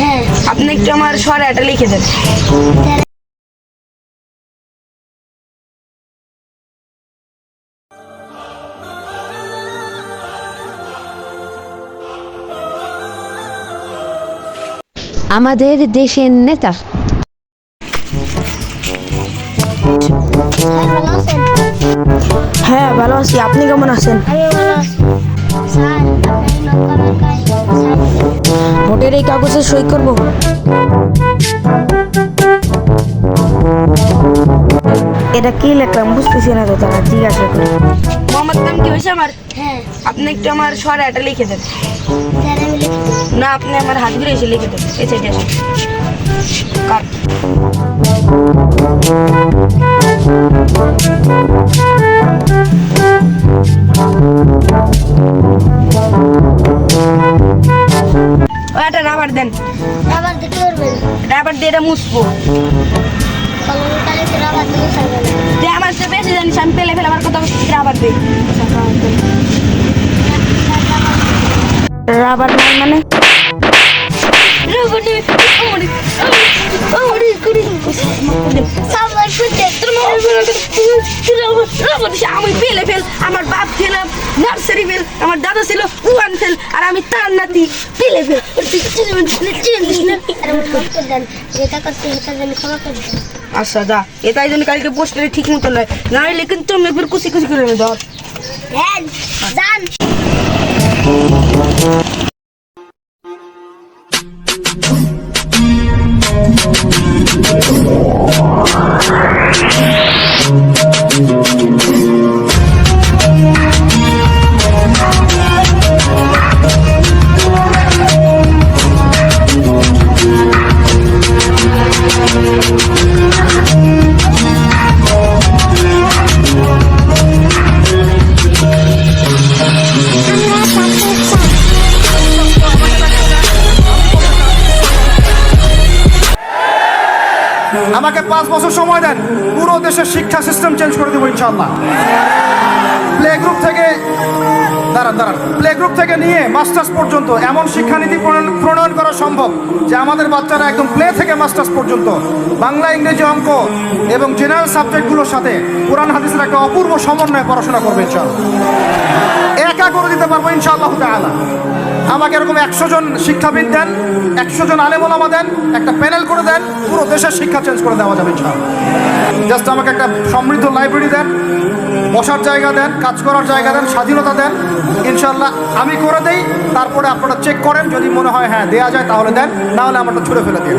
হ্যাঁ আপনি একটু আমার সরাটা লিখে দেন। আমাদের দেশের নেতা। হ্যাঁ ভালো আছি। আপনি কেমন আছেন? আমি ভালো আছি। স্যার ভোটের এই কাগজে সই করব? এটা কি লিখলাম? বুঝতেছি না তো তারা জিজ্ঞাসা করে। মোহাম্মদ নাম কি হয়েছে আমার? হ্যাঁ। আপনি একটু আমার লিখে দেন। লিখে দিচ্ছি। না আপনি আমার হাত ঘুরে এসে লিখে দেন। এই সাইডে আসুন। কাট। একটা রাবার দেন। রাবার পারবেন? রাবার দিয়ে এটা মুছবো। রাবার আমার সে বেশি জানিস আমি পেলে ফেলে আমার কথা রাবার দিই। রাবার নাই মানে? ফুটে আমি পেলে ফেল, আমার বাপ ছিলাম নার্সারি ফেল আমার দাদা ছিল ওয়ান ফেল আর আমি তার নাতি পেলে ফেল। আচ্ছা যা, এটাই জন্য কালকে পোস্টারে ঠিক মতো নয় নাহলে কিন্তু আমি একবার কুচি কুচি করে ধর হ্যাঁ আমাকে পাঁচ বছর সময় দেন, পুরো দেশের শিক্ষা সিস্টেম চেঞ্জ করে দেবো ইনশাল্লাহ প্লে গ্রুপ থেকে, দাঁড়ান দাঁড়ান। প্লে গ্রুপ থেকে নিয়ে মাস্টার্স পর্যন্ত এমন শিক্ষানীতি প্রণয়ন- করা সম্ভব যে আমাদের বাচ্চারা একদম প্লে থেকে মাস্টার্স পর্যন্ত বাংলা, ইংরেজি, অঙ্ক এবং জেনারেল সাবজেক্টগুলোর সাথে কোরআন, হাদিসের একটা অপূর্ব সমন্বয়ে পড়াশোনা করবে ইনশাল্লাহ একা করে দিতে পারব ইনশাআল্লাহ তাআলা। আমাকে এরকম একশো জন শিক্ষাবিদ দেন, একশো জন আলেমোলামা দেন, একটা প্যানেল করে দেন, পুরো দেশের শিক্ষা চেঞ্জ করে দেওয়া যাবে ইনশাআল্লাহ। জাস্ট আমাকে একটা সমৃদ্ধ লাইব্রেরি দেন, বসার জায়গা দেন, কাজ করার জায়গা দেন, স্বাধীনতা দেন ইনশাল্লাহ আমি করে দেই, তারপরে আপনারা চেক করেন, যদি মনে হয় হ্যাঁ দেওয়া যায় তাহলে দেন, না হলে আমারটা ছুড়ে ফেলে দিন